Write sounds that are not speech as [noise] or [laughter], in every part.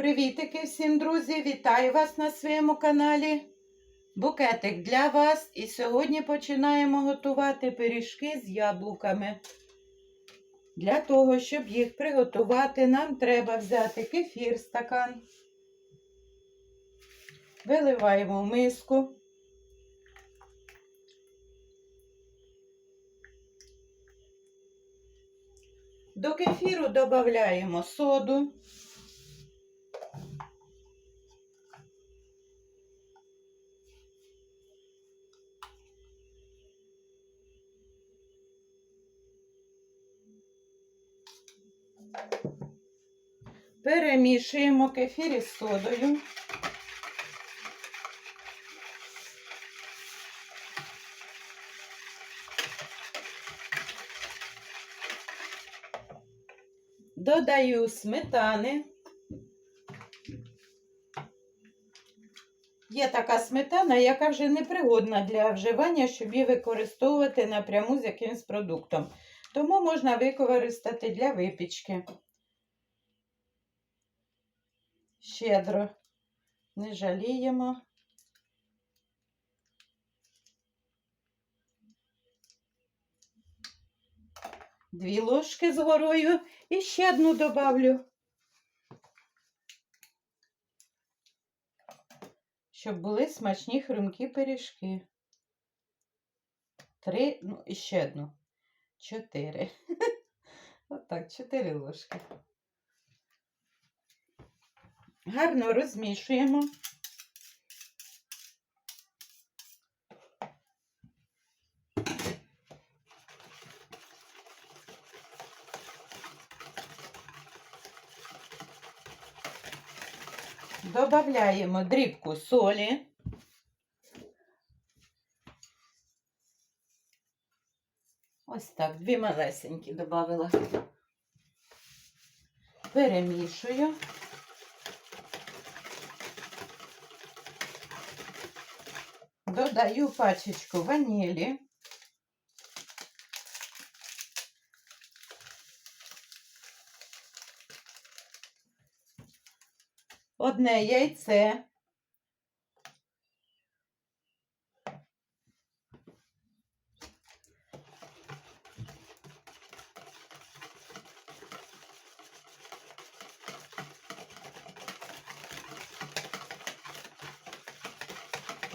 Привітики всім, друзі! Вітаю вас на своєму каналі. Букетик для вас. І сьогодні починаємо готувати пиріжки з яблуками. Для того, щоб їх приготувати, нам треба взяти кефір стакан. Виливаємо в миску. До кефіру додаємо соду. Перемішуємо кефір із содою. Додаю сметани. Є така сметана, яка вже не пригодна для вживання, щоб її використовувати напряму з якимось продуктом. Тому можна використати для випічки. Щедро не жаліємо. Дві ложки з горою і ще одну добавлю. Щоб були смачні хрумкі пиріжки. Три, ну і ще одну. Чотири. Отак, чотири ложки. Гарно розмішуємо. Добавляємо дрібку солі. Ось так, дві малесенькі додавила. Перемішую. Додаю пачечку ванілі. Одне яйце.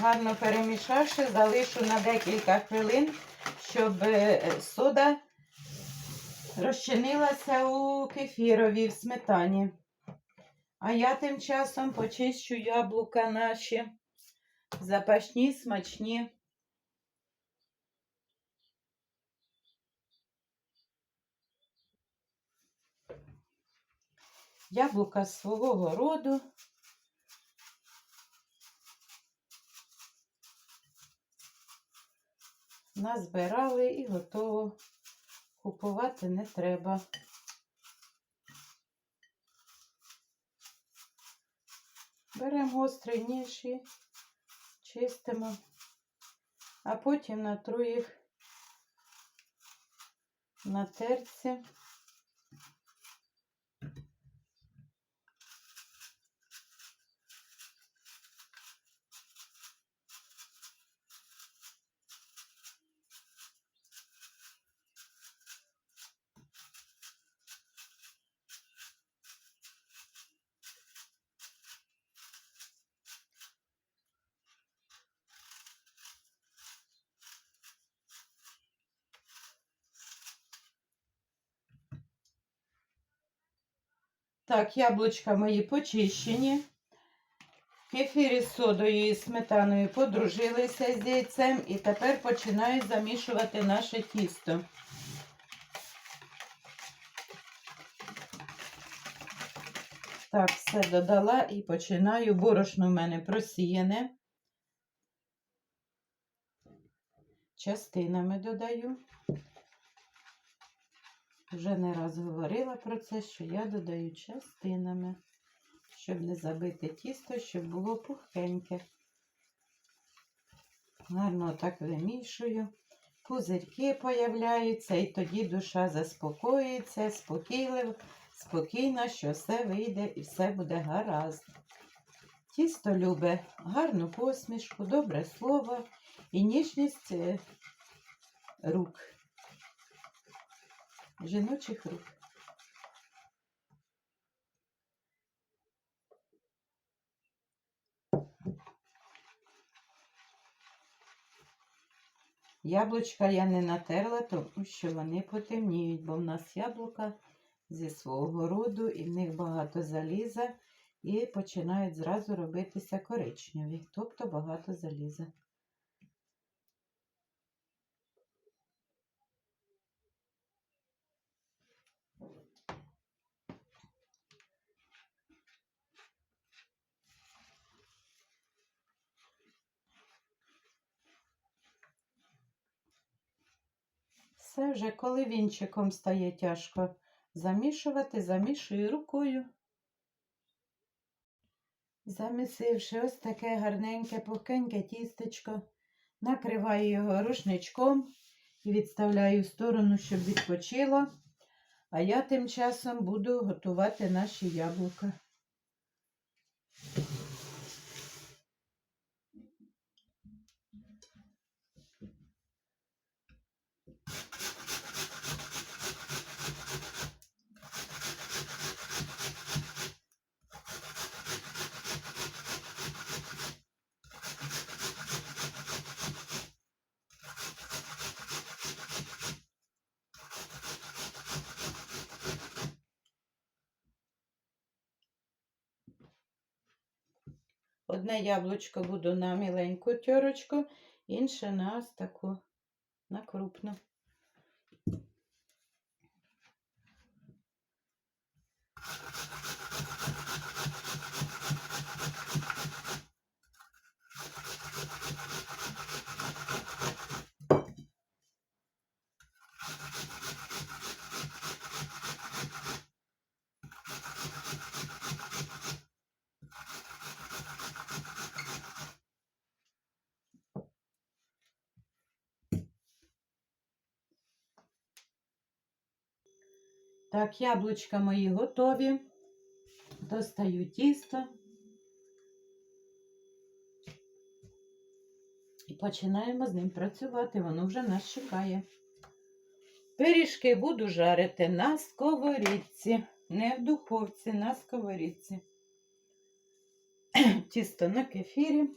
Гарно перемішавши, залишу на декілька хвилин, щоб е, сода розчинилася у кефірові в сметані. А я тим часом почищу яблука наші запашні, смачні. Яблука з свого роду. Назбирали і готово. Купувати не треба. Беремо гострий ніж і чистимо, а потім натру їх на терці. Так, яблучка мої почищені. Кефір із содою і сметаною подружилися з яйцем і тепер починаю замішувати наше тісто. Так, все додала і починаю. Борошно в мене просіяне. Частинами додаю. Вже не раз говорила про це, що я додаю частинами, щоб не забити тісто, щоб було пухеньке. Гарно так вимішую. Пузирки появляються, і тоді душа заспокоїться, спокійливо, спокійна, що все вийде і все буде гаразд. Тісто любить гарну посмішку, добре слово і ніжність е, рук, жіночих рук. Яблучка я не натерла, тому що вони потемніють, бо в нас яблука зі свого роду, і в них багато заліза, і починають зразу робитися коричневі, тобто багато заліза. Все вже, коли вінчиком стає тяжко замішувати, замішую рукою. Замісивши ось таке гарненьке, пухкеньке тістечко, накриваю його рушничком і відставляю в сторону, щоб відпочило. А я тим часом буду готувати наші яблука. Одне яблучко буду на міленьку тьорочку, інше на ось таку, на крупну. Так, яблучка мої готові. Достаю тісто. І починаємо з ним працювати. Воно вже нас чекає. Пиріжки буду жарити на сковорідці, не в духовці, на сковорідці. [clears throat] Тісто на кефірі.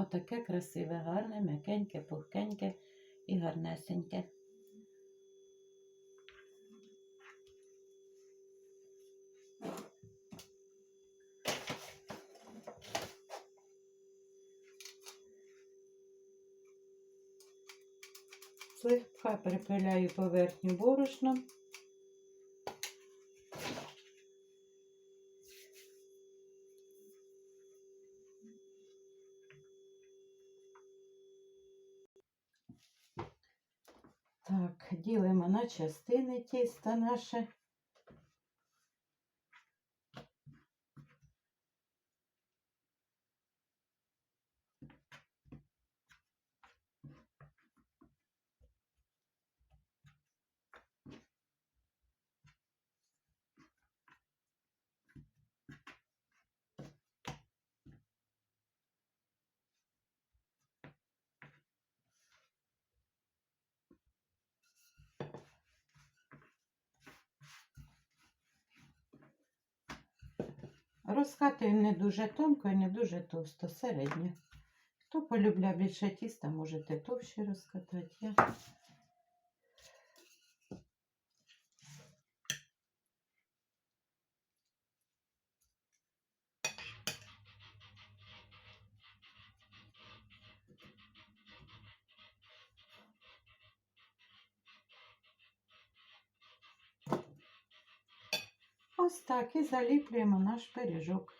Отаке красиве, гарне, м'якеньке, пухкеньке і гарнесеньке. Слегка припиляю поверхню борошном. Так, ділимо на частини тісто наше. Розкатуємо не дуже тонко і не дуже товсто, середньо. Хто полюбляє більше тіста, можете товще розкатати. Ось так і заліплюємо наш пиріжок.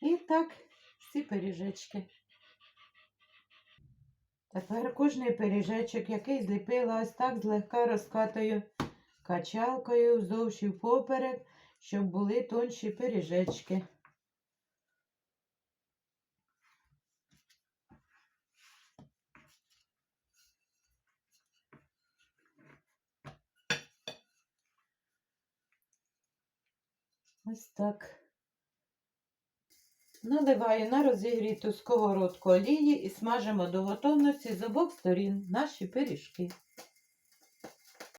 І так всі пиріжечки. Тепер кожний пиріжечок, який зліпила ось так злегка розкатою качалкою вздовж і впоперек, щоб були тонші пиріжечки. Ось так. Наливаю на розігріту сковородку олії і смажимо до готовності з обох сторін наші пиріжки.